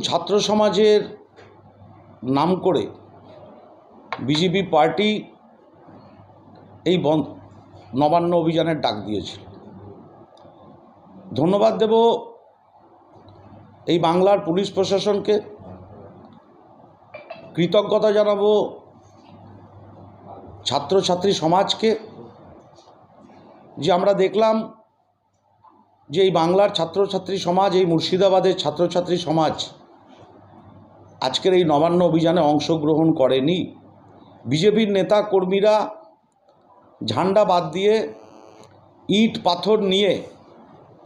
ছাত্র সমাজের নাম করে বিজেপি পার্টি এই বন- নবান্ন অভিযানের ডাক দিয়েছিল ধন্যবাদ দেব এই বাংলার পুলিশ প্রশাসনকে। কৃতজ্ঞতা জানাব ছাত্রছাত্রী সমাজকে যে আমরা দেখলাম যে এই বাংলার ছাত্রছাত্রী সমাজ, এই মুর্শিদাবাদের ছাত্রছাত্রী সমাজ আজকের এই নবান্ন অভিযানে অংশগ্রহণ করেনি। বিজেপির নেতা কর্মীরা ঝান্ডা বাদ দিয়ে ইট পাথর নিয়ে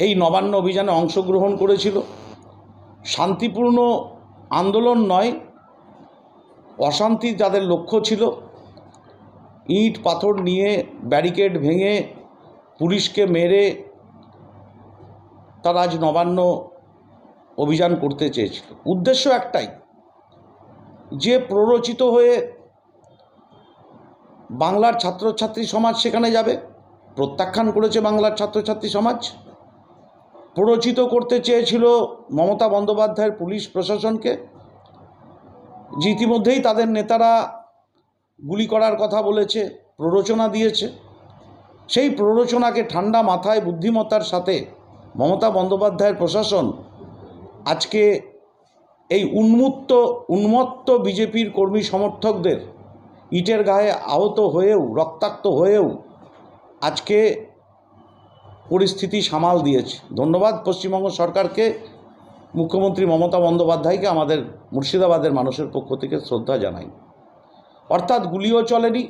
এই নবান্ন অভিযানে অংশগ্রহণ করেছিল। শান্তিপূর্ণ আন্দোলন নয়, অশান্তি যাদের লক্ষ্য ছিল। ইট পাথর নিয়ে ব্যারিকেড ভেঙে পুলিশকে মেরে তারা আজ নবান্ন অভিযান করতে চেয়েছিল। উদ্দেশ্য একটাই যে প্ররোচিত হয়ে বাংলার ছাত্রছাত্রী সমাজ সেখানে যাবে, প্রত্যাখ্যান করেছে বাংলার ছাত্রছাত্রী সমাজ, প্ররোচিত করতে চেয়েছিল মমতা বন্দ্যোপাধ্যায়ের পুলিশ প্রশাসনকে যে ইতিমধ্যেই তাদের নেতারা গুলি করার কথা বলেছে, প্ররোচনা দিয়েছে। সেই প্ররোচনাকে ঠান্ডা মাথায় বুদ্ধিমত্তার সাথে মমতা বন্দ্যোপাধ্যায়ের প্রশাসন আজকে এই উন্মুক্ত উন্মত্ত বিজেপির কর্মী সমর্থকদের ইটের গায়ে আহত হয়েও, রক্তাক্ত হয়েও আজকে পরিস্থিতি সামাল দিয়েছে। ধন্যবাদ পশ্চিমবঙ্গ সরকারকে, মুখ্যমন্ত্রী মমতা বন্দ্যোপাধ্যায়কে, আমাদের মুর্শিদাবাদের মানুষের পক্ষ থেকে শ্রদ্ধা জানাই। অর্থাৎ গুলিও চলেনি।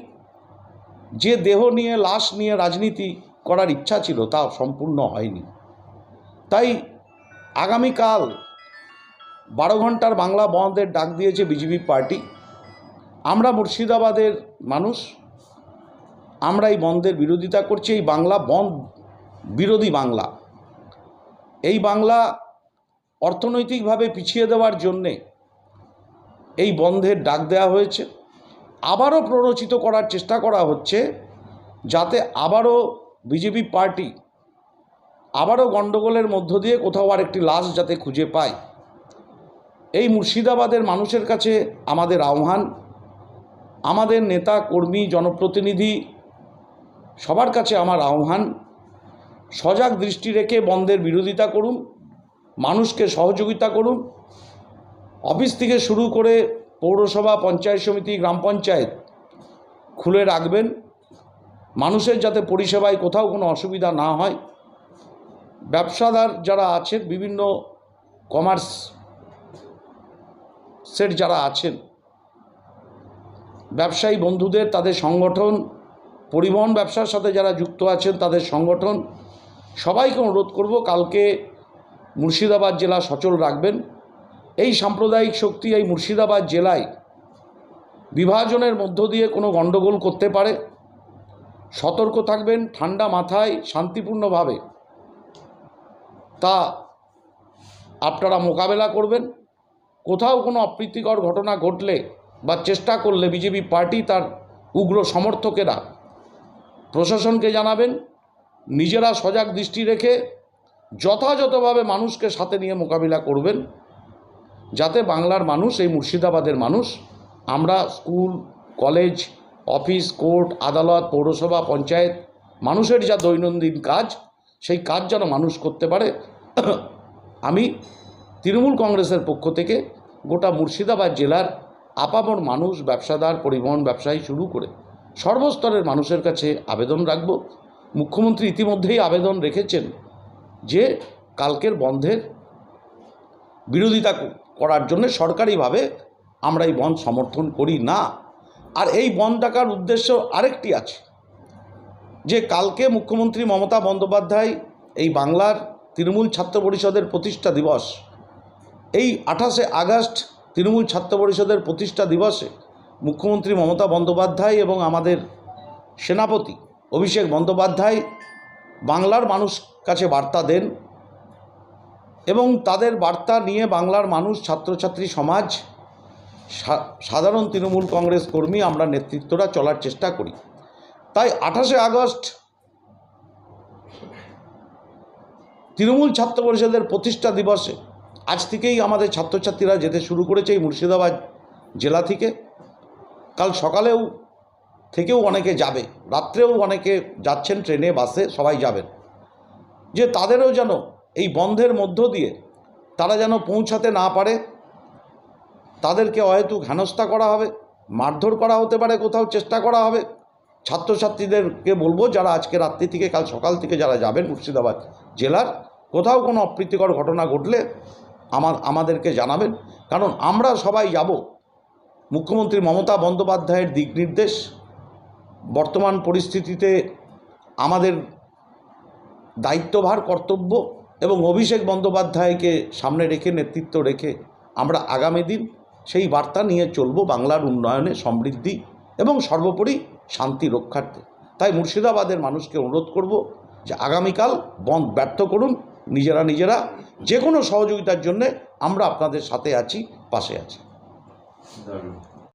যে দেহ নিয়ে, লাশ নিয়ে রাজনীতি করার ইচ্ছা ছিল তা সম্পূর্ণ হয়নি। তাই আগামীকাল বারো ঘণ্টার বাংলা বন্ধের ডাক দিয়েছে বিজেপি পার্টি। আমরা মুর্শিদাবাদের মানুষ, আমরা এই বন্ধের বিরোধিতা করছি, এই বাংলা বন্ধ, বিরোধী বাংলা। এই বাংলা অর্থনৈতিকভাবে পিছিয়ে দেওয়ার জন্যে এই বন্ধের ডাক দেওয়া হয়েছে। আবারও প্ররোচিত করার চেষ্টা করা হচ্ছে, যাতে আবারও বিজেপি পার্টি আবারও গণ্ডগোলের মধ্য দিয়ে কোথাও আর একটি লাশ যাতে খুঁজে পায়। এই মুর্শিদাবাদের মানুষের কাছে আমাদের আহ্বান, আমাদের নেতা, কর্মী, জনপ্রতিনিধি, সবার কাছে আমার আহ্বান, সজাগ দৃষ্টি রেখে বন্ধের বিরোধিতা করুন, মানুষকে সহযোগিতা করুন। অফিস থেকে শুরু করে পৌরসভা, পঞ্চায়েত সমিতি, গ্রাম পঞ্চায়েত খুলে রাখবেন। মানুষের যাতে পরিষেবায় কোথাও কোনো অসুবিধা না হয়। ব্যবসাদার যারা আছেন, বিভিন্ন কমার্স সেট যারা আছেন, ব্যবসায়ী বন্ধুদের, তাদের সংগঠন, পরিবহন ব্যবসার সাথে যারা যুক্ত আছেন, তাদের সংগঠন, সবাইকে অনুরোধ করব কালকে মুর্শিদাবাদ জেলা সচল রাখবেন। এই সাম্প্রদায়িক শক্তি এই মুর্শিদাবাদ জেলায় বিভাজনের মধ্য দিয়ে কোনো গণ্ডগোল করতে পারে। সতর্ক থাকবেন, ঠান্ডা মাথায়, শান্তিপূর্ণভাবে। তা আপনারা মোকাবেলা করবেন। কোথাও কোনো অপ্রীতিকর ঘটনা ঘটলে বা চেষ্টা করলে বিজেপি পার্টি তার উগ্র সমর্থকেরা, প্রশাসনকে জানাবেন, নিজেরা সজাগ দৃষ্টি রেখে যথাযথভাবে মানুষকে সাথে নিয়ে মোকাবিলা করবেন, যাতে বাংলার মানুষ, এই মুর্শিদাবাদের মানুষ, আমরা স্কুল, কলেজ, অফিস, কোর্ট, আদালত, পৌরসভা, পঞ্চায়েত, মানুষের যা দৈনন্দিন কাজ, সেই কাজ যেন মানুষ করতে পারে। আমি তৃণমূল কংগ্রেসের পক্ষ থেকে গোটা মুর্শিদাবাদ জেলার আপামর মানুষ, ব্যবসাদার, পরিবহন ব্যবসায়ী শুরু করে সর্বস্তরের মানুষের কাছে আবেদন রাখব। মুখ্যমন্ত্রী ইতিমধ্যেই আবেদন রেখেছেন যে কালকের বন্ধের বিরোধিতা করার জন্য সরকারিভাবে আমরা এই বন্ধ সমর্থন করি না। আর এই বন্ধ ডাকার উদ্দেশ্য আরেকটি আছে, যে কালকে মুখ্যমন্ত্রী মমতা বন্দ্যোপাধ্যায় এই বাংলার তৃণমূল ছাত্র পরিষদের প্রতিষ্ঠা দিবস এই আঠাশে আগস্ট তৃণমূল ছাত্র পরিষদের প্রতিষ্ঠা দিবসে মুখ্যমন্ত্রী মমতা বন্দ্যোপাধ্যায় এবং আমাদের সেনাপতি অভিষেক বন্দ্যোপাধ্যায় বাংলার মানুষ কাছে বার্তা দেন এবং তাদের বার্তা নিয়ে বাংলার মানুষ, ছাত্রছাত্রী, সমাজ সাধারণ তৃণমূল কংগ্রেস কর্মী আমরা নেতৃত্বরা চলার চেষ্টা করি। তাই আঠাশে আগস্ট তৃণমূল ছাত্র পরিষদের প্রতিষ্ঠা দিবসে আজ থেকেই আমাদের ছাত্রছাত্রীরা যেতে শুরু করেছে এই মুর্শিদাবাদ জেলা থেকে। কাল সকালেও থেকেও অনেকে যাবে। রাত্রেও অনেকে যাচ্ছেন ট্রেনে, বাসে, সবাই যাবেন। যে তাদেরও যেন এই বন্ধের মধ্য দিয়ে তারা যেন পৌঁছাতে না পারে, তাদেরকে অহেতুক হেনস্থা করা হবে, মারধর করা হতে পারে, কোথাও চেষ্টা করা হবে। ছাত্রছাত্রীদেরকে বলব, যারা আজকে রাত্রি থেকে, কাল সকাল থেকে যারা যাবেন মুর্শিদাবাদ জেলার, কোথাও কোনো অপ্রীতিকর ঘটনা ঘটলে আমার, আমাদেরকে জানাবেন। কারণ আমরা সবাই যাব। মুখ্যমন্ত্রী মমতা বন্দ্যোপাধ্যায়ের দিক নির্দেশ। বর্তমান পরিস্থিতিতে আমাদের দায়িত্বভার, কর্তব্য এবং অভিষেক বন্দ্যোপাধ্যায়কে সামনে রেখে, নেতৃত্ব রেখে আমরা আগামী দিন সেই বার্তা নিয়ে চলব বাংলার উন্নয়নে সমৃদ্ধি এবং সর্বোপরি শান্তি রক্ষার্থে। তাই মুর্শিদাবাদের মানুষকে অনুরোধ করব যে আগামীকাল বন্ধ ব্যর্থ করুন। নিজেরা নিজেরা যে কোনো সহযোগিতার জন্যে আমরা আপনাদের সাথে আছি পাশে আছি।